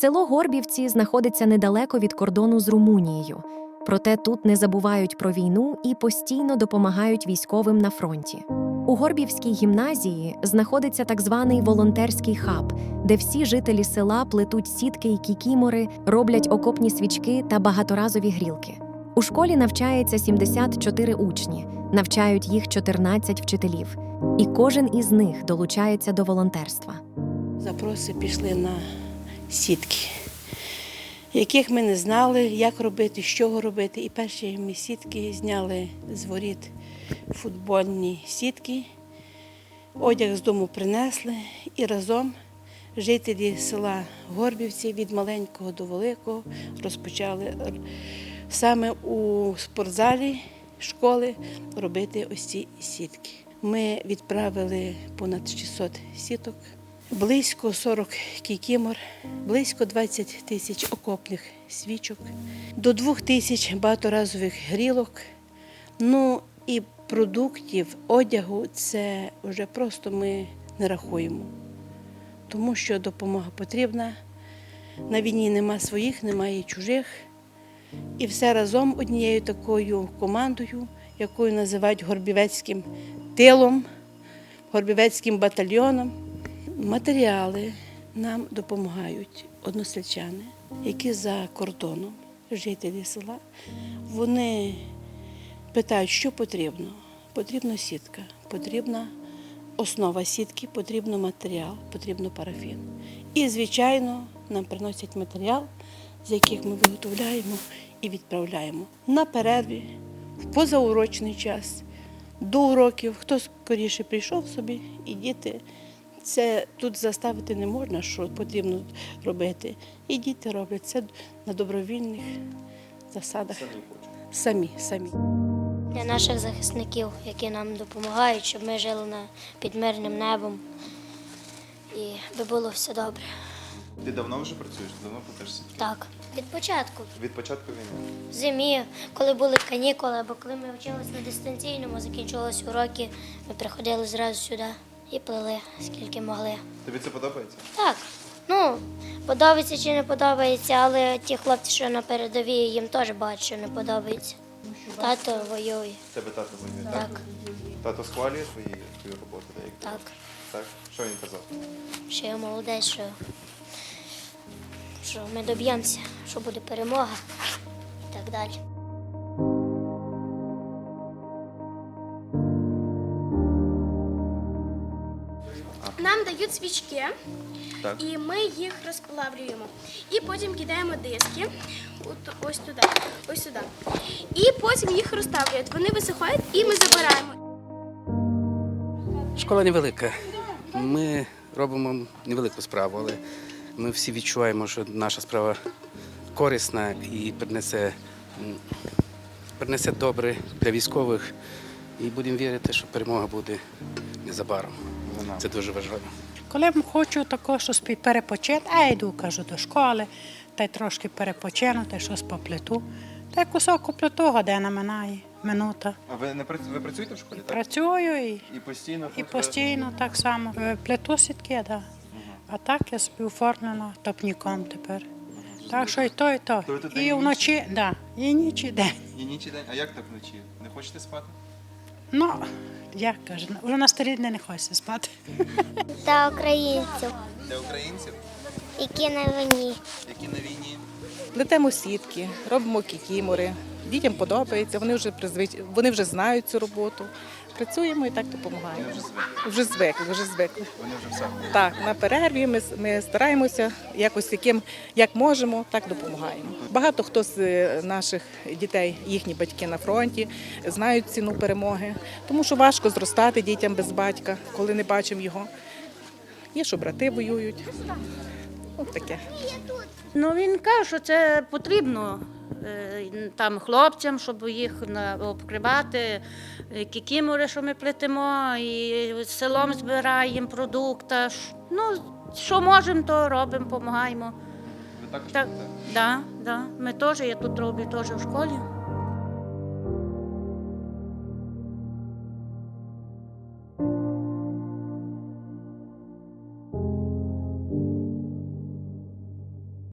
Село Горбівці знаходиться недалеко від кордону з Румунією. Проте тут не забувають про війну і постійно допомагають військовим на фронті. У Горбівській гімназії знаходиться так званий волонтерський хаб, де всі жителі села плетуть сітки і кікімори, роблять окопні свічки та багаторазові грілки. У школі навчається 74 учні, навчають їх 14 вчителів, і кожен із них долучається до волонтерства. Запроси пішли на сітки, яких ми не знали, як робити, з чого робити. І перші ми сітки зняли з воріт футбольні сітки, одяг з дому принесли і разом жителі села Горбівці від маленького до великого розпочали саме у спортзалі школи робити ось ці сітки. Ми відправили понад 600 сіток, близько 40 кікімор, близько 20 тисяч окопних свічок, до 2 тисяч багаторазових грілок. Ну і продуктів, одягу це вже просто ми не рахуємо, тому що допомога потрібна. На війні нема своїх, немає чужих. І все разом однією такою командою, якою називають Горбівецьким тилом, Горбівецьким батальйоном. Матеріали нам допомагають односельчани, які за кордоном, жителі села. Вони питають, що потрібно. Потрібна сітка, потрібна основа сітки, потрібно матеріал, потрібно парафін. І, звичайно, нам приносять матеріал, з яких ми виготовляємо і відправляємо на перерві, в позаурочний час, до уроків. Хто скоріше прийшов собі, і діти. Це тут заставити не можна, що потрібно робити. І діти роблять це на добровільних засадах. Самі, самі. для наших захисників, які нам допомагають, щоб ми жили на, під мирним небом і би було все добре. Ти давно вже працюєш? Давно плетешся? Так, від початку, Від початку війни? в зимі, коли були канікули, або коли ми вчилися на дистанційному, закінчувалися уроки, ми приходили зразу сюди і плели, скільки могли. Тобі це подобається? Так, ну, подобається чи не подобається, але ті хлопці, що на передовій, їм теж бачать, що не подобається. Тато воює. Тебе тато воює, Так, Так. Тато схвалює твої, твою роботу, так? так. Так? Що він казав? що я молодець, що, що ми доб'ємося, що буде перемога і так далі. Нам дають свічки, Так. і ми їх розплавлюємо. І потім кидаємо диски от, ось туди, ось сюди. І потім їх розставлюють. Вони висихають і ми забираємо. Школа невелика. Ми робимо невелику справу, але ми всі відчуваємо, що наша справа корисна і принесе, м, принесе добре для військових. І будемо вірити, що перемога буде незабаром. Це дуже важливо. Коли хочу щось перепочити, а йду, кажу, до школи, та й трошки перепочину, та й щось поплету. Та й кусок плету, година минає, минута. А ви не працю- ви працюєте в школі? Так? Працюю і, І постійно і тут постійно так само. Е, Плету сітки, так. Да. А так я собі оформлена топніком тепер. Так що і то, і то. То ви тут і І ніч? вночі, да, і ніч, і день. І ніч і день. А як так вночі? Не хочете спати? Ну, як кажу, вже на старі дні не хочеться спати. Та українців, Для українців, які на війні. які на війні. Плетемо сітки, робимо кікімори. Дітям подобається, вони вже призвич... вони вже знають цю роботу. Працюємо і так допомагаємо. Вже звикли. Вже звикли. Вони вже все. Так, на перерві ми, ми стараємося якось яким, як можемо, так допомагаємо. Багато хто з е, наших дітей, їхні батьки на фронті, знають ціну перемоги, тому що важко зростати дітям без батька, коли не бачимо його. Є, що брати воюють. Ось таке. Ну він каже, що це потрібно е, там хлопцям, щоб їх обкривати, е, кікімори, що ми плетемо, і селом збираємо продукти. Ну, що можемо, то робимо, допомагаємо. Ви також Так, да, да. Ми теж, я тут роблю теж в школі.